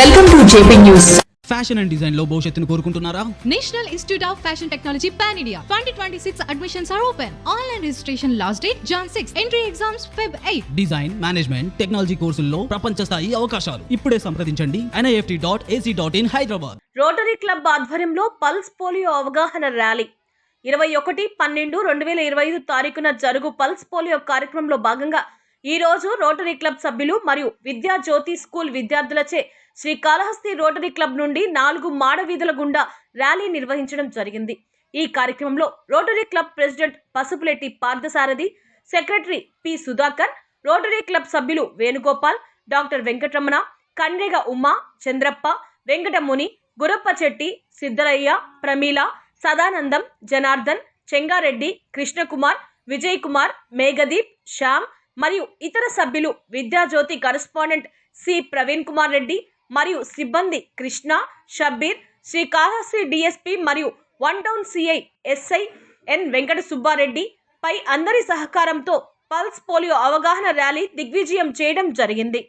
JP News. Fashion and డిజైన్లో భవిష్యత్తును కోరుకుంటున్నారా? National Institute of Fashion Technology pan India twenty twenty six admissions are open online registration last date Jan six entry exams Feb eight design management technology కోర్సుల్లో ప్రపంచ స్థాయి అవకాశాలు. ఇప్పుడే సంప్రదించండి. NIFT dot AC dot in Hyderabad. Rotary Club ఆధ్వర్యంలో pulse polio అవగాహన rally. ఇరవై ఒకటి పన్నెండు రెండు వేల ఇరవై ఐదు తారీఖున జరుగు పల్స్ పోలియో కార్యక్రమంలో భాగంగా ఈ రోజు రోటరీ క్లబ్ సభ్యులు మరియు విద్యా జ్యోతి స్కూల్ విద్యార్థులచే శ్రీ కాళహస్తి రోటరీ క్లబ్ నుండి నాలుగు మాడ వీధుల గుండా ర్యాలీ నిర్వహించడం జరిగింది. ఈ కార్యక్రమంలో Rotary Club president Pasupuletti Parthasarathy secretary P Sudhakar Rotary Club సభ్యులు వేణుగోపాల్ డాక్టర్ వెంకటరమణ కండ్రెగ ఉమా చంద్రప్ప వెంకటముని గురప్ప చెట్టి సిద్ధరయ్య ప్రమీల సదానందం జనార్దన్ చెంగారెడ్డి కృష్ణకుమార్ విజయ్ కుమార్ మేఘదీప్ శ్యామ్ మరియు ఇతర సభ్యులు విద్యాజ్యోతి కరస్పాండెంట్ సి ప్రవీణ్ కుమార్ రెడ్డి మరియు సిబ్బంది కృష్ణ షబ్బీర్ శ్రీకాళహస్తి డిఎస్పి మరియు one town CI SI N Venkata Subbareddy పై అందరి సహకారంతో పల్స్ పోలియో అవగాహన ర్యాలీ దిగ్విజయం చేయడం జరిగింది.